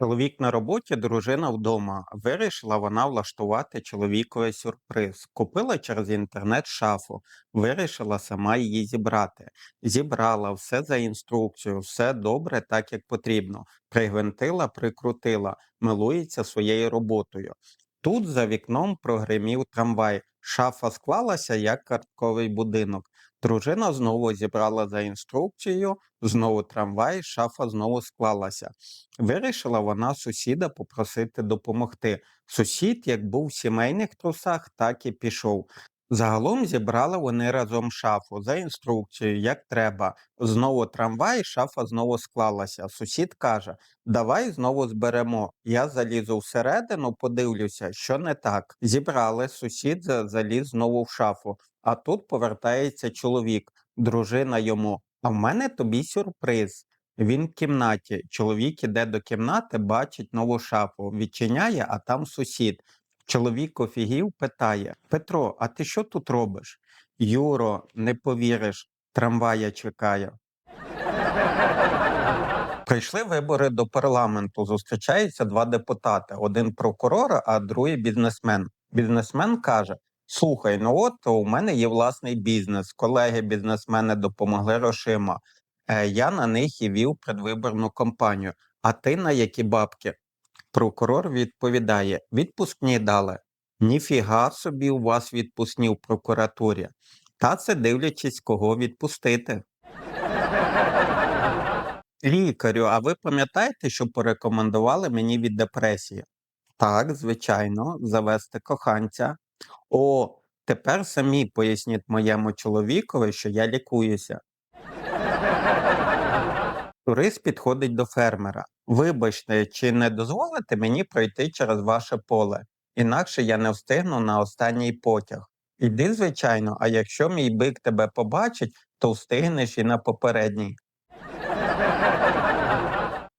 Чоловік на роботі, дружина вдома. Вирішила вона влаштувати чоловікові сюрприз. Купила через інтернет шафу, вирішила сама її зібрати. Зібрала все за інструкцією, все добре, так як потрібно. Пригвинтила, прикрутила, милується своєю роботою. Тут за вікном прогримів трамвай. Шафа склалася як картковий будинок. Дружина знову зібрала за інструкцією, знову трамвай, шафа знову склалася. Вирішила вона сусіда попросити допомогти. Сусід, як був в сімейних трусах, так і пішов. Загалом зібрали вони разом шафу за інструкцією, як треба. Знову трамвай, шафа знову склалася. Сусід каже: Давай знову зберемо. Я залізу всередину, подивлюся, що не так. Зібрали, сусід заліз знову в шафу. А тут повертається чоловік, дружина йому. А в мене тобі сюрприз. Він в кімнаті. Чоловік іде до кімнати, бачить нову шафу, відчиняє, а там сусід. Чоловік офігів питає: Петро, а ти що тут робиш? Юро, не повіриш, трамвая чекає. Прийшли вибори до парламенту. Зустрічаються два депутати: один прокурор, а другий бізнесмен. Бізнесмен каже: Слухай, ну от у мене є власний бізнес. Колеги бізнесмени допомогли грошима. Е, я на них і вів предвиборну кампанію. А ти на які бабки? Прокурор відповідає: відпускні дали. Ніфіга собі у вас відпускні в прокуратурі. Та це дивлячись, кого відпустити. Лікарю, а ви пам'ятаєте, що порекомендували мені від депресії? Так, звичайно, завести коханця. О, тепер самі поясніть моєму чоловікові, що я лікуюся. Турист підходить до фермера. Вибачте, чи не дозволите мені пройти через ваше поле? Інакше я не встигну на останній потяг. Іди, звичайно, а якщо мій бик тебе побачить, то встигнеш і на попередній.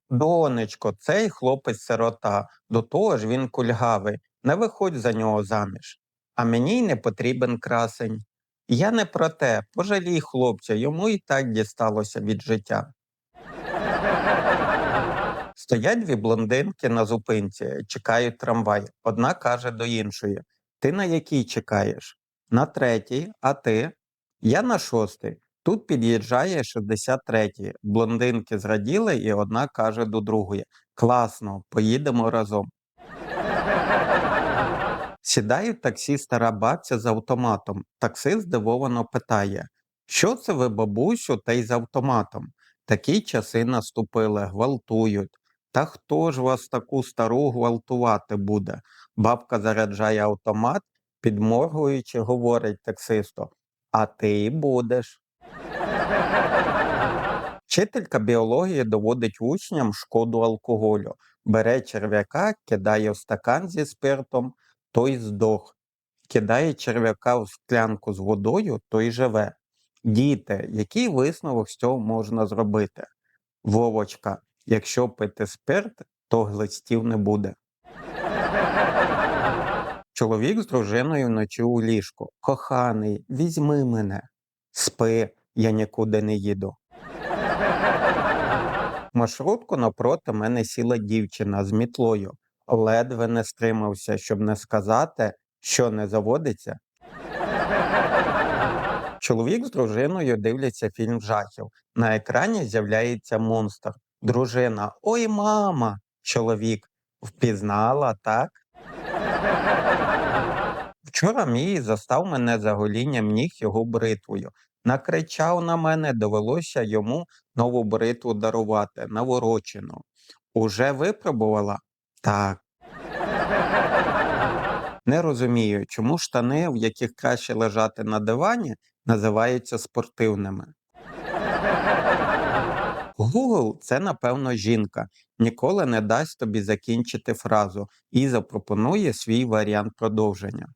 Донечко, цей хлопець сирота, до того ж він кульгавий, не виходь за нього заміж. А мені й не потрібен красень. Я не про те, пожалій хлопця, йому і так дісталося від життя. Стоять дві блондинки на зупинці, чекають трамвай. Одна каже до іншої: Ти на якій чекаєш? На третій, а ти? Я на шостий. Тут під'їжджає 63-й. Блондинки зраділи, і одна каже до другої: Класно, поїдемо разом. Сідає в таксі стара бабця з автоматом. Таксист здивовано питає: Що це ви, бабусю, та й з автоматом? Такі часи наступили, гвалтують. Та хто ж вас таку стару гвалтувати буде? Бабка заряджає автомат, підморгуючи, говорить таксисту: А ти будеш. Вчителька біології доводить учням шкоду алкоголю. Бере черв'яка, кидає в стакан зі спиртом, той здох. Кидає черв'яка в склянку з водою, той живе. Діти, який висновок з цього можна зробити? Вовочка, якщо пити спирт, то глистів не буде. Чоловік з дружиною вночі у ліжку. Коханий, візьми мене. Спи, я нікуди не їду. Маршрутку напроти мене сіла дівчина з мітлою. Ледве не стримався, щоб не сказати, що не заводиться. Чоловік з дружиною дивляться фільм жахів. На екрані з'являється монстр. Дружина. Ой, мама. Чоловік. Впізнала, так? Вчора мій застав мене за голінням ніг його бритвою. Накричав на мене, довелося йому нову бритву дарувати, наворочену. Уже випробувала? Так. Не розумію, чому штани, в яких краще лежати на дивані, називаються спортивними. Google – це, напевно, жінка. Ніколи не дасть тобі закінчити фразу і запропонує свій варіант продовження.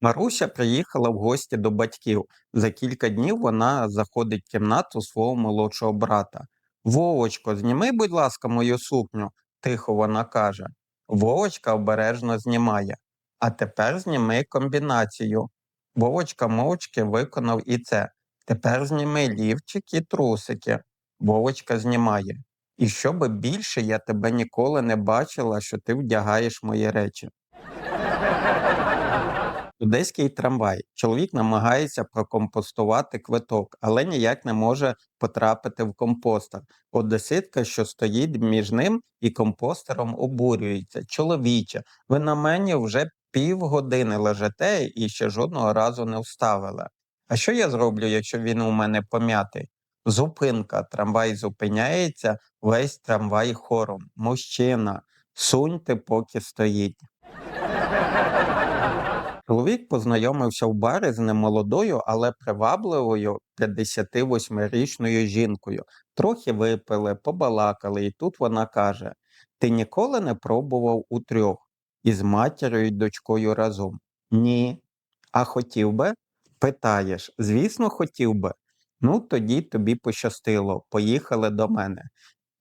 Маруся приїхала в гості до батьків. За кілька днів вона заходить в кімнату свого молодшого брата. Вовочко, зніми, будь ласка, мою сукню, тихо вона каже. Вовочка обережно знімає. А тепер зніми комбінацію. Вовочка мовчки виконав і це. Тепер зніми лівчик і трусики. Вовочка знімає. І щоби більше я тебе ніколи не бачила, що ти вдягаєш мої речі. Одеський трамвай. Чоловік намагається прокомпостувати квиток, але ніяк не може потрапити в компостер. Одеситка, що стоїть між ним і компостером, обурюється. Чоловіче, ви на мені вже півгодини лежите і ще жодного разу не вставили. А що я зроблю, якщо він у мене пом'ятий? Зупинка. Трамвай зупиняється, весь трамвай хором. Мужчина, суньте, поки стоїть. Чоловік познайомився в барі з немолодою, але привабливою 58-річною жінкою. Трохи випили, побалакали, і тут вона каже: Ти ніколи не пробував у трьох із матір'ю й дочкою разом? Ні. А хотів би? Питаєш, звісно, хотів би. Ну, тоді тобі пощастило, поїхали до мене.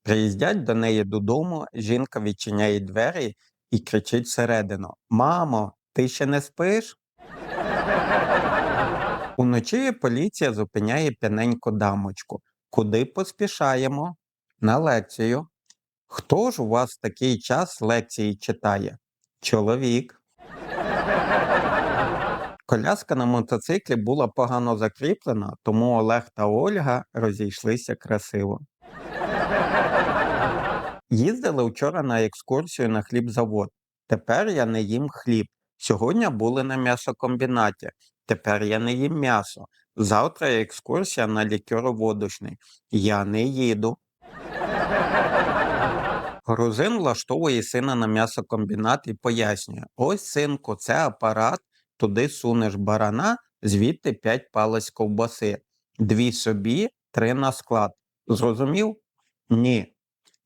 Приїздять до неї додому, жінка відчиняє двері і кричить всередину: Мамо, ти ще не спиш? Уночі поліція зупиняє п'яненьку дамочку. Куди поспішаємо? На лекцію. Хто ж у вас такий час лекції читає? Чоловік. Коляска на мотоциклі була погано закріплена, тому Олег та Ольга розійшлися красиво. Їздили вчора на екскурсію на хлібзавод. Тепер я не їм хліб. Сьогодні були на м'ясокомбінаті. Тепер я не їм м'ясо. Завтра екскурсія на лікероводочний. Я не їду. Грузин влаштовує сина на м'ясокомбінат і пояснює: ось, синку, це апарат, туди сунеш барана, звідти 5 палець ковбаси. Дві собі, три на склад. Зрозумів? Ні.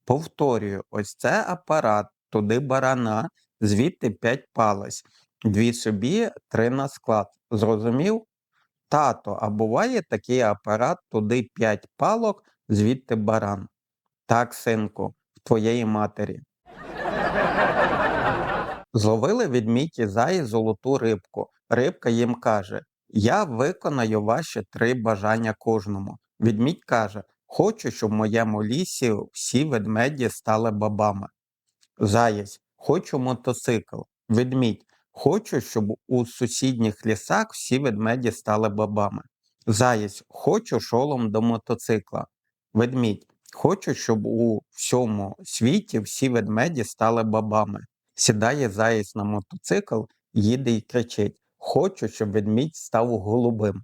Повторюю, ось це апарат, туди барана, звідти 5 палець. Дві собі, три на склад. Зрозумів? Тато, а буває такий апарат, туди 5 палок, звідти баран. Так, синку, в твоєї матері. Зловили відмідь і заї золоту рибку. Рибка їм каже: Я виконаю ваші три бажання кожному. Відмідь каже: Хочу, щоб в моєму лісі всі ведмеді стали бабами. Заєць, хочу мотоцикл. Ведмідь, хочу, щоб у сусідніх лісах всі ведмеді стали бабами. Заєць, хочу шолом до мотоцикла. Ведмідь, хочу, щоб у всьому світі всі ведмеді стали бабами. Сідає заєць на мотоцикл, їде і кричить: Хочу, щоб ведмідь став голубим.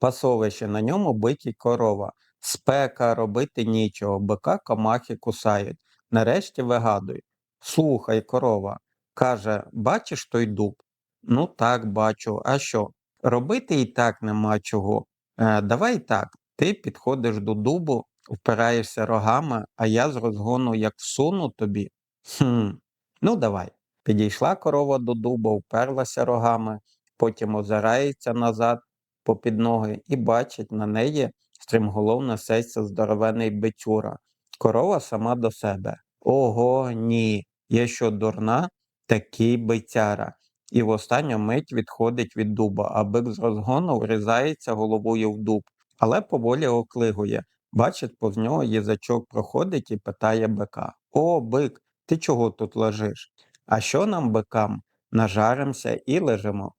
Пасовище на ньому биті корова. Спека, робити нічого, бика комахи кусають. Нарешті вигадують. Слухай, корова. Каже, бачиш той дуб? Ну так, бачу. А що? Робити і так нема чого. Е, давай так, ти підходиш до дубу, впираєшся рогами, а я з розгону як всуну тобі. Хм, ну давай. Підійшла корова до дуба, вперлася рогами, потім озирається назад попід ноги і бачить на неї стрімголов несеться здоровений бичура. Корова сама до себе. Ого, ні. Я що дурна? Такий бицяра. І в останню мить відходить від дуба, а бик з розгону врізається головою в дуб, але поволі оклигує. Бачить, повз нього їзачок проходить і питає бика О, бик, ти чого тут лежиш? А що нам, бикам? Нажаримося і лежимо.